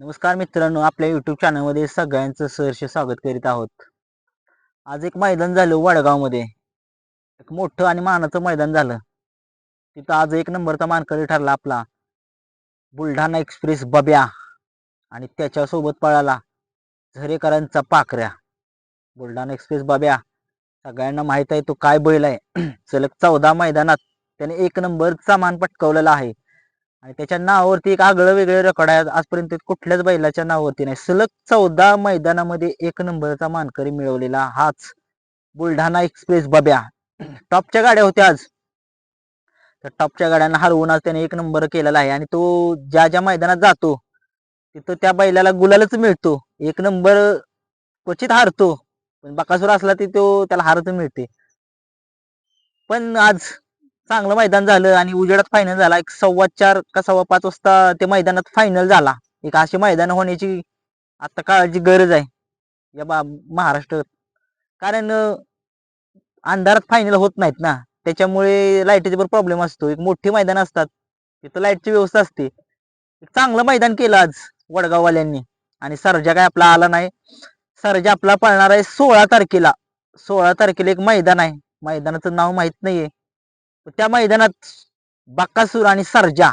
नमस्कार मित्रांनो आपल्या युट्यूब चॅनलमध्ये सगळ्यांचं सहर्ष स्वागत करीत आहोत. आज एक मैदान झालं वडगावमध्ये. एक मोठं आणि मानाचं मैदान झालं. तिथं आज एक नंबरचा मानकरी ठरला आपला. बुलढाणा एक्सप्रेस बब्या आणि त्याच्यासोबत पळाला झरेकरांचा पाखऱ्या. बुलढाणा एक्सप्रेस बब्या सगळ्यांना माहीत आहे तो काय बैल आहे. सलग चौदा मैदानात त्याने एक नंबरचा मान पटकवलेला आहे. आणि त्याच्या नावावरती एक आगळं वेगळं रेकॉर्ड आहे. आजपर्यंत कुठल्याच बैलाच्या नावावरती नाही. सलग चौदा मैदानामध्ये एक नंबरचा मानकरी मिळवलेला हाच बुलढाणा एक्सप्रेस बब्या. टॉपच्या गाड्या होत्या आज. तर टॉपच्या गाड्यांना हरवून आज त्याने एक नंबर केलेला आहे. आणि तो ज्या ज्या मैदानात जातो तिथं त्या बैलाला गुलालच मिळतो. एक नंबर क्वचित हारतो. पण बकासूर असला ती तो त्याला हारच मिळते. पण आज चांगलं मैदान झालं आणि उजेडात फायनल झाला. एक सव्वा चार का सव्वा पाच वाजता ते मैदानात फायनल झाला. एक अशी मैदान होण्याची आता काळाची गरज आहे. या बा महाराष्ट्रात. कारण अंधारात फायनल होत नाहीत ना. त्याच्यामुळे लाईटीचा पण प्रॉब्लेम असतो. एक मोठी मैदान असतात. तिथं लाईटची व्यवस्था असते. एक चांगलं मैदान केलं आज वडगाववाल्यांनी. आणि सरजा काय आपला आला नाही. सरजा आपला पळणार आहे सोळा तारखेला. सोळा तारखेला एक मैदान आहे. मैदानाचं नाव माहीत नाहीये. त्या मैदानात बाकासूर आणि सरजा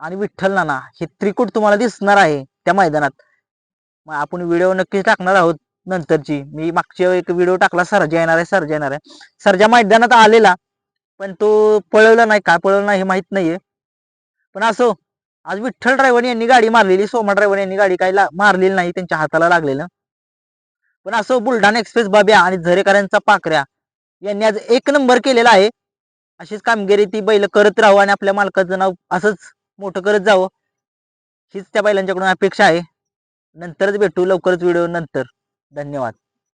आणि विठ्ठल नाना हे त्रिकूट तुम्हाला दिसणार आहे त्या मैदानात. मग आपण व्हिडिओ नक्कीच टाकणार आहोत नंतरची. मी मागच्या एक व्हिडिओ टाकला सरजा येणार आहे सरजा येणार आहे. सरजा मैदानात आलेला पण तो पळवला नाही. का पळवला नाही हे माहीत नाहीये. पण असो आज विठ्ठल ड्रायव्हर यांनी गाडी मारलेली सोमा ड्रायव्हर यांनी गाडी काही मारलेली नाही त्यांच्या हाताला लागलेलं. पण असो बुलढाणा एक्सप्रेस बाब्या आणि झरेकरांचा पाकऱ्या यांनी आज एक नंबर केलेला आहे. अशीच कामगिरी ती बैल करत राहू आणि आपल्या मालकाचं नाव असंच मोठं करत जावं हीच त्या बैलांच्याकडून अपेक्षा आहे. नंतरच भेटू लवकरच व्हिडिओ नंतर. धन्यवाद.